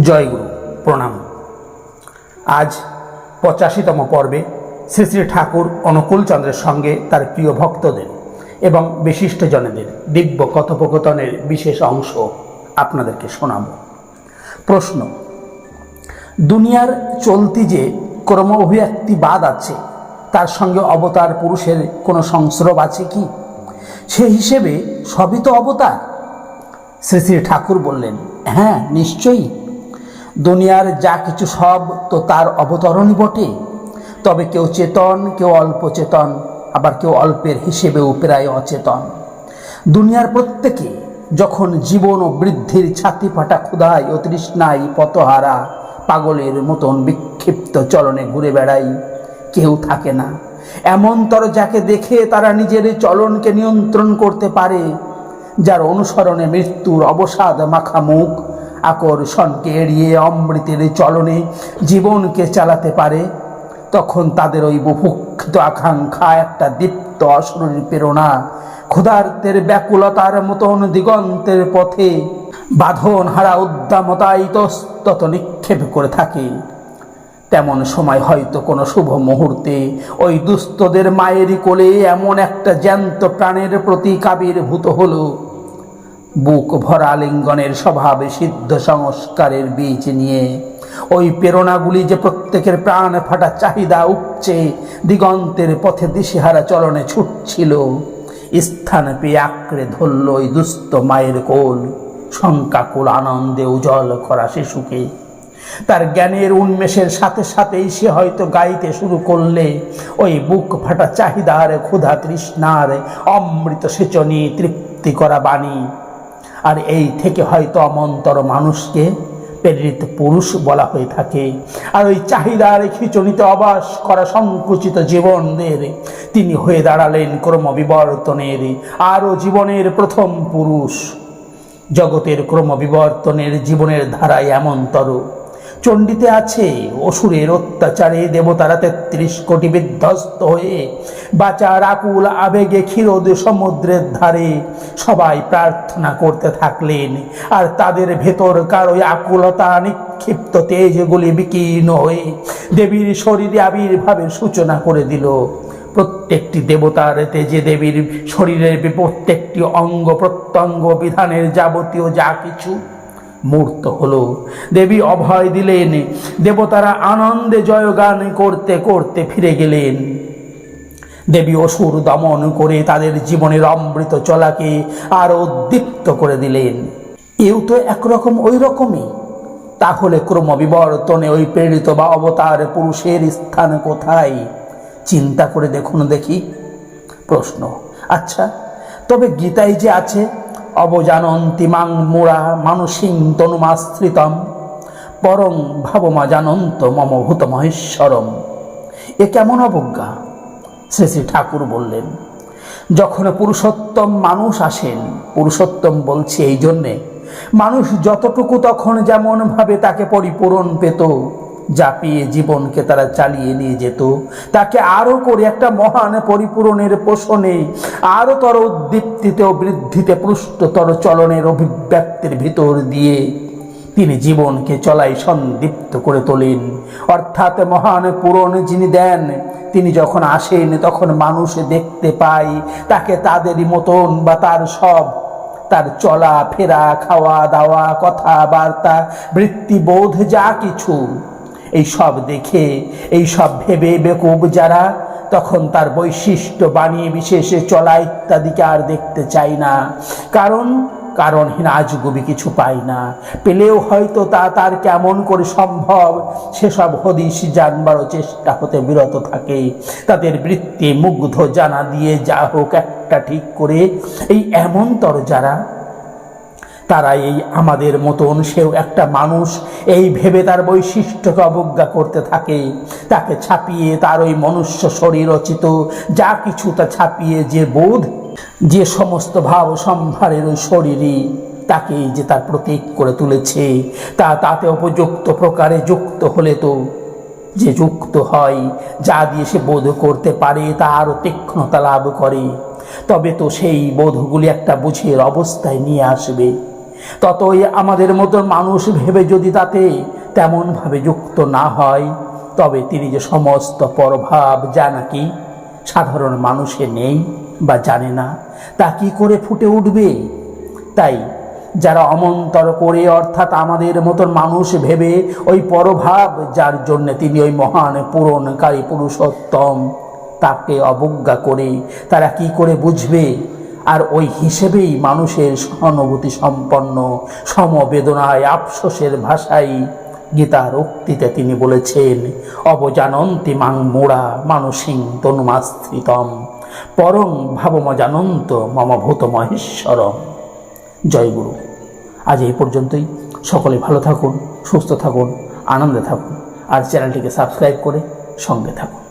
জয়গুরু, প্রণাম। আজ পঁচাশিতম পর্বে শ্রী শ্রী ঠাকুর অনুকূল চন্দ্রের সঙ্গে তার প্রিয় ভক্তদের এবং বিশিষ্টজনেদের দিব্য কথোপকথনের বিশেষ অংশ আপনাদেরকে শোনাব। প্রশ্ন, দুনিয়ার চলতি যে ক্রম অভিব্যক্তিবাদ আছে, তার সঙ্গে অবতার পুরুষের কোনো সংস্রব আছে কি? সে হিসেবে সবই তো অবতার। শ্রী শ্রী ঠাকুর বললেন হ্যাঁ নিশ্চয়ই। দুনিয়ার যা কিছু সব তো তার অবতরণই বটে। তবে কেউ চেতন, কেউ অল্প চেতন, আবার কেউ অল্পের হিসেবেও প্রায় অচেতন। দুনিয়ার প্রত্যেকে যখন জীবন ও বৃদ্ধির ছাতি ফাটা ক্ষুধায় ও তৃষ্ণায় পতহারা পাগলের মতন বিক্ষিপ্ত চলনে ঘুরে বেড়াই কেউ থাকে না। এমনতর যাকে দেখে তারা নিজের চলনকে নিয়ন্ত্রণ করতে পারে, যার অনুসরণে মৃত্যুর অবসাদ মাখা মুখ আকর্ষণকে এড়িয়ে অমৃতের চলনে জীবনকে চালাতে পারে, তখন তাদের ওই বুভুক্ষিত আকাঙ্ক্ষা একটা দীপ্ত অশরীর প্রেরণা, ক্ষুধার্তের ব্যাকুলতার মতন দিগন্তের পথে বাঁধন হারা উদ্দামতা ইতস্তত নিক্ষেপ করে থাকে। তেমন সময় হয়তো কোনো শুভ মুহূর্তে ওই দুস্থদের মায়েরই কোলে এমন একটা জ্যান্ত প্রাণের প্রতি কাবির্ভূত হলো। বুক ভরা আলিঙ্গনের স্বভাবে সিদ্ধ সংস্কারের বীজ নিয়ে। ওই প্রেরণাগুলি যে প্রত্যেকের প্রাণ ফাটা চাহিদা উপচে দিগন্তের পথে দিশেহারা চলনে ছুটছিল, স্থান পেয়ে আঁকড়ে ধরল ওই দুস্থ মায়ের কোল। শঙ্কাকুল আনন্দে উজ্জ্বল করা শিশুকে। তার জ্ঞানের উন্মেষের সাথে সাথেই সে হয়তো গাইতে শুরু করলে, ওই বুক ফাটা চাহিদার ক্ষুধা তৃষ্ণার অমৃত সেচনী তৃপ্তি করা বাণী আর এই থেকে হয়তো অমন্তর মানুষকে প্রেরিত পুরুষ বলা হয়ে থাকে। আর ওই চাহিদার খিচুনিতে অবাস করা সংকুচিত জীবনদের তিনি হয়ে দাঁড়ালেন ক্রমবিবর্তনের, আরও জীবনের প্রথম পুরুষ। জগতের ক্রমবিবর্তনের জীবনের ধারায় এমনতর চণ্ডীতে আছে অসুরের অত্যাচারে দেবতারা তেত্রিশ কোটি বিধ্বস্ত হয়ে বাঁচার আকুল আবেগে ক্ষীরোদ সমুদ্রের ধারে সবাই প্রার্থনা করতে থাকলেন। আর তাদের ভেতরকার ওই আকুলতা নিক্ষিপ্ত তেজগুলি বিকীর্ণ হয়ে দেবীর শরীরে আবির্ভাবের সূচনা করে দিল। প্রত্যেকটি দেবতার তেজে দেবীর শরীরের প্রত্যেকটি অঙ্গ প্রত্যঙ্গ বিধানের যাবতীয় যা কিছু মূর্ত হলো। দেবী অভয় দিলেন, দেবতারা আনন্দে জয়গান করতে করতে ফিরে গেলেন। দেবী অসুর দমন করে তাদের জীবনের অমৃত চলাকে আরও উদ্দীপ্ত করে দিলেন। এও তো একরকম ওই রকমই তাহলে ক্রমবিবর্তনে ওই প্রেরিত বা অবতার পুরুষের স্থান কোথায়? চিন্তা করে দেখুন দেখি। প্রশ্ন আচ্ছা তবে গীতায় যে আছে অবজানন্তি মাং মোড়া মানসিং তনুমাশ্রিতম পরং ভাবমা জানন্ত মম ভূত মহেশ্বরম। এ কেমন অবজ্ঞা? শ্রী শ্রী ঠাকুর বললেন, যখন পুরুষোত্তম মানুষ আসেন, পুরুষোত্তম বলছি, এই জন্যে মানুষ যতটুকু তখন যেমনভাবে তাকে পরিপূরণ পেত জাপিয়ে জীবনকে তারা চালিয়ে নিয়ে যেত। তাকে আরও করে একটা মহান পরিপূরণের পোষণে, আরও তর উদ্দীপ্তিতে ও বৃদ্ধিতে পুষ্টতর চলনের অভিব্যক্তির ভিতর দিয়ে তিনি জীবনকে চলাই সন্দীপ্ত করে তোলেন। অর্থাৎ মহান পূরণ যিনি দেন, তিনি যখন আসেন তখন মানুষ দেখতে পায়, তাকে তাদেরই মতন বা তার সব, তার চলা ফেরা খাওয়া দাওয়া কথাবার্তা, বৃত্তিবোধ যা কিছু এই সব দেখে, এই সব ভেবে বেকুব যারা, তখন তার বৈশিষ্ট্য বানিয়ে বিশেষে চলা ইত্যাদিকে আর দেখতে চাই না। কারণ, কারণহীন আজগুবি কিছু পাই না। পেলেও হয়তো তা তার কেমন করে সম্ভব, সেসব হদিস জানবারও চেষ্টা হতে বিরত থাকে। তাদের বৃত্তি মুগ্ধ জানা দিয়ে যা হোক একটা ঠিক করে, এই এমনতর যারা তারা এই আমাদের মতন সেও একটা মানুষ। এই ভেবে তার বৈশিষ্ট্যকে অবজ্ঞা করতে থাকে। তাকে ছাপিয়ে তার ওই মনুষ্য শরীর রচিত যা কিছু তা ছাপিয়ে যে বোধ, যে সমস্ত ভাব সম্ভারের ওই শরীরই তাকে যে তার প্রতীক করে তুলেছে। তা তাতে উপযুক্ত প্রকারে যুক্ত হলে তো যে যুক্ত হয়, যা দিয়ে সে বোধ করতে পারে, তা আরও তীক্ষ্ণতা লাভ করে। তবে তো সেই বোধগুলি একটা বুঝের অবস্থায় নিয়ে আসবে। ততই আমাদের মতো মানুষ ভেবে যদি তাতে তেমনভাবে যুক্ত না হয়, তবে তিনি যে সমস্ত পরভাব যা নাকি সাধারণ মানুষে নেই বা জানে না, তা কি করে ফুটে উঠবে? তাই যারা অমন্তর করে অর্থাৎ আমাদের মতন মানুষ ভেবে ওই পরভাব, যার জন্য তিনি ওই মহান পূরণকারী পুরুষোত্তম তাকে অবজ্ঞা করে তারা কি করে বুঝবে? আর ওই হিসেবেই মানুষের সহানুভূতি সম্পন্ন, সমবেদনায় আফসোসের ভাষায় গীতার উক্তিতে তিনি বলেছেন, অবজানন্তি মাং মোড়া মানুষিং তনুমাস্থিতম, পরং ভাবমজানন্ত মম ভূত মহেশ্বরম জয় গুরু। আজ এই পর্যন্তই। সকলে ভালো থাকুন, সুস্থ থাকুন, আনন্দে থাকুন। আর চ্যানেলটিকে সাবস্ক্রাইব করে সঙ্গে থাকুন।